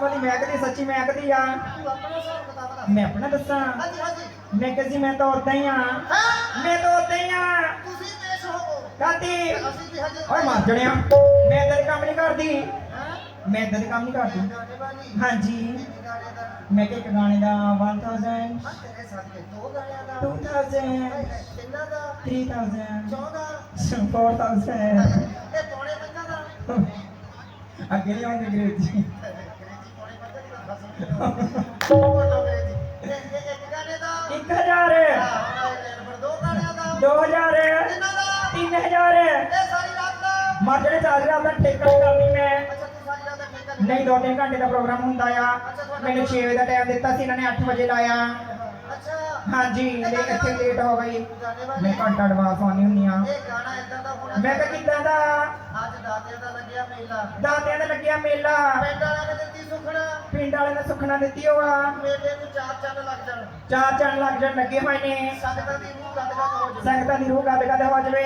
ਵਾਲੀ ਮਹਿਕਦੀ ਸੱਚੀ ਮਹਿਕਦੀ ਆ। ਮੈਂ ਆਪਣਾ ਦੱਸਾਂ। ਹਾਂਜੀ ਹਾਂਜੀ। ਮੈਂ ਕਿਹਾ ਸੀ ਮੈਂ ਤਾਂ ਉਦਾਂ ਹੀ ਆ। ਮੈਂ ਤਾਂ ਉਦਾਂ ਹੀ ਆ। ਤੁਸੀਂ ਪੇਸ਼ ਹੋਵੋ ਕਾਤੀ ਅਸੀਂ ਵੀ ਹਜੇ ਓਏ ਮਰ ਜਣਿਆ। ਮੈਂ ਦੇ ਕੰਮ ਨਹੀਂ ਕਰਦੀ। ਮੈਂ ਇਦਾਂ ਦੇ ਕੰਮ ਨਹੀਂ ਕਰਦੀ। ਹਾਂਜੀ। ਮੈਂ ਕਿਹਾ ਇੱਕ ਗਾਣੇ ਦਾ 1000 ਹਾਂ ਤੇਰੇ ਸਾਥ ਦੋ ਗਾਣਿਆਂ ਦਾ। 2000 ਕਿੰਨਾ ਦਾ। 3000 14 4000 ਇਹ ਪੌਣੇ ਪੰਜਾਂ ਦਾ। ਅੱਗੇ ਨਹੀਂ ਆਉਂਦੇ ਅੰਗਰੇਜ਼ੀ ਅੰਗਰੇਜ਼ੀ ਪੌਣੇ ਪੰਜਾਂ ਦੀ ਤਾਂ ਫਸ ਬੋਲੋ ਅੰਗਰੇਜ਼ੀ ਇਹ ਇਹ ਇੱਕ ਗਾਣੇ ਦਾ 1000 ਹਾਂ ਨੰਬਰ ਦੋ ਗਾਣਿਆਂ ਦਾ 2000 ਕਿੰਨਾ ਦਾ 3000 ਇਹ ਸਾਰੀ ਰਾਤ ਦਾ ਨਹੀਂ ਕਰਨੀ ਮੈਂ। ਤੂੰ ਨਹੀਂ ਦੋ ਤਿੰਨ ਘੰਟੇ ਦਾ ਪ੍ਰੋਗਰਾਮ ਹੁੰਦਾ ਆ। ਮੈਨੂੰ 6 ਵਜੇ ਦਾ ਟਾਈਮ ਦਿੱਤਾ ਸੀ ਇਹਨਾਂ ਨੇ 8 ਵਜੇ ਲਾਇਆ। ਹਾਂਜੀ ਲੈ ਇੱਥੇ ਲੇਟ ਹੋ ਗਈ। ਮੈਂ ਘੰਟਾ ਐਡਵਾਂਸ ਆਉਣੀ ਹੁੰਨੀ ਆ ਮੈਂ ਕਿਹਾ ਕਿੱਦਾਂ ਦਾ? ਅੱਜ ਦਾਤਿਆਂ ਦਾ ਲੱਗਿਆ ਮੇਲਾ। ਦਾਤਿਆਂ ਦਾ ਲੱਗਿਆ ਮੇਲਾ। ਪਿੰਡ ਵਾਲਿਆਂ ਨੇ ਦਿੱਤੀ ਸੁਖਣਾ ਪਿੰਡ ਵਾਲੇ ਨੇ ਸੁਖਣਾ ਦਿੱਤੀ ਹੋਆ। ਮੇਲੇ ਨੂੰ ਚਾਰ ਚੰਨ ਲੱਗ ਜਾਣ। ਚਾਰ ਚੰਨ ਲੱਗ ਜਾਣ ਲੱਗੇ ਹੋਏ ਨੇ। ਸੰਗਤਾਂ ਦੀ ਰੂਹ ਗਦਗਦ ਹੋ ਜਾਵੇ। ਸੰਗਤਾਂ ਦੀ ਰੂਹ ਗੱਦ ਗੱਦ ਹੋ ਜਾਵੇ।